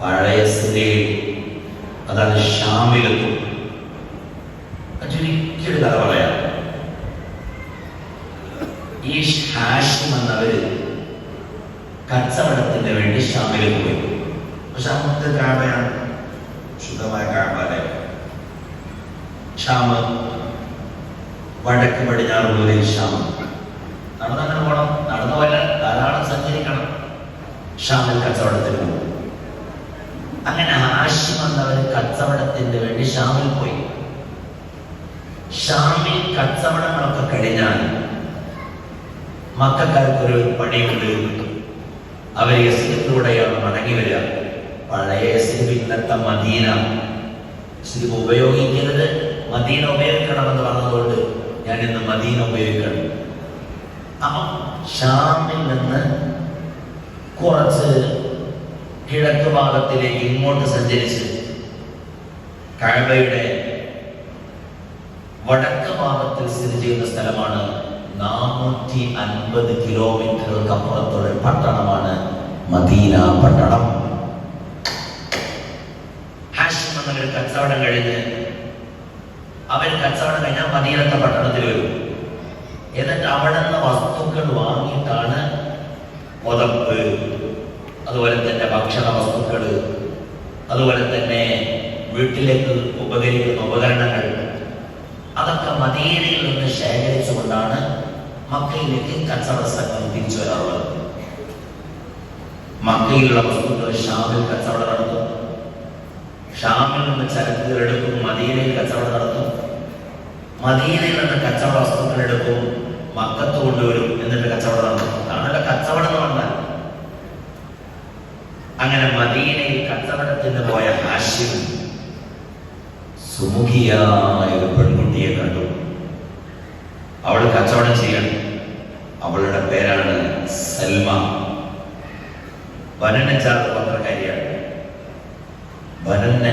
പഴയ സ്ത്രീ അതാണ് ഷാമിലെത്തും അതൊരിക്കലും കഥ പറയാം. ഈ ഹാഷിം എന്നവര് കച്ചവടത്തിന് വേണ്ടി ഷാമിലേക്ക് പോയി പക്ഷെ അന്നത്തെ കാബയാണ് ശുദ്ധമായ കാബാലെ ഷാമ് വടക്ക് പടിഞ്ഞാറ് ക്ഷാമം നടന്നങ്ങനെ പോകണം നടന്നു പോലെ ധാരാളം സഞ്ചരിക്കണം. ഷാമിൽ കച്ചവടത്തിന് പോകും. അങ്ങനെ ആശി എന്നവർ കച്ചവടത്തിന് വേണ്ടി ഷാമിൽ പോയി. ഷാമിൽ കച്ചവടങ്ങളൊക്കെ കഴിഞ്ഞാൽ മക്കാർക്കൊരു പണിയുണ്ട്. അവർ യസ്ലിലൂടെയാണ് മടങ്ങി വരിക. പഴയ എസ്ലിബ് ഇന്നത്തെ മദീന. എസ്ലിബ് ഉപയോഗിക്കരുത്. മദീന ഉപയോഗിക്കണമെന്ന് പറഞ്ഞതുകൊണ്ട് ഞാൻ ഇന്ന് മദീന ഉപയോഗിക്കണം അപ്പം ഷാമിൽ നിന്ന് കുറച്ച് കിഴക്ക് ഭാഗത്തിലേക്ക് ഇങ്ങോട്ട് സഞ്ചരിച്ച് കഴവയുടെ വടക്ക് ഭാഗത്തിൽ സ്ഥിതി ചെയ്യുന്ന സ്ഥലമാണ് നാനൂറ്റി അൻപത് കിലോമീറ്ററുകൾക്ക് അപ്പുറത്തുള്ള പട്ടണമാണ് മദീന പട്ടണം. ഹാഷിം എന്നൊരു കച്ചവടം കഴിഞ്ഞ് അവൻ കച്ചവടം കഴിഞ്ഞാൽ മദീനത്തെ പട്ടണത്തിൽ വരും. എന്നിട്ട് അവിടെ നിന്ന് വസ്തുക്കൾ വാങ്ങിയിട്ടാണ് പുതപ്പ് അതുപോലെ തന്നെ ഭക്ഷണ വസ്തുക്കൾ അതുപോലെ തന്നെ വീട്ടിലേക്ക് ഉപകരിക്കുന്ന ഉപകരണങ്ങൾ അതൊക്കെ മദീനയിൽ നിന്ന് ശേഖരിച്ചുകൊണ്ടാണ് മക്കയിലേക്ക് കച്ചവട സംഘം തിരിച്ചു വരാറുള്ളത്. മക്കയിലുള്ള വസ്തുക്കൾ ഷാമിൽ കച്ചവടം നടത്തും. ഷാമിൽ നിന്ന് ചരക്കുകൾ എടുക്കും മദീനയിൽ കച്ചവടം നടത്തും. മദീനയിൽ നിന്ന് കച്ചവട വസ്തുക്കൾ എടുക്കും മക്കത്ത് കൊണ്ടുവരും എന്നിട്ട് കച്ചവടം നടത്തും അതാണല്ലോ കച്ചവടം എന്ന് പറഞ്ഞാൽ അങ്ങനെ മദീനയിൽ കച്ചവടത്തിന് പോയ ഹാഷ്യം സുമുഖിയായ ഒരു പെൺകുട്ടിയെ കണ്ടു. അവൾ കച്ചവടം ചെയ്യണം. അവളുടെ പേരാണ് സൽമ. വനനച്ചാർ പത്രക്കാരിയാണ്. വനന്ന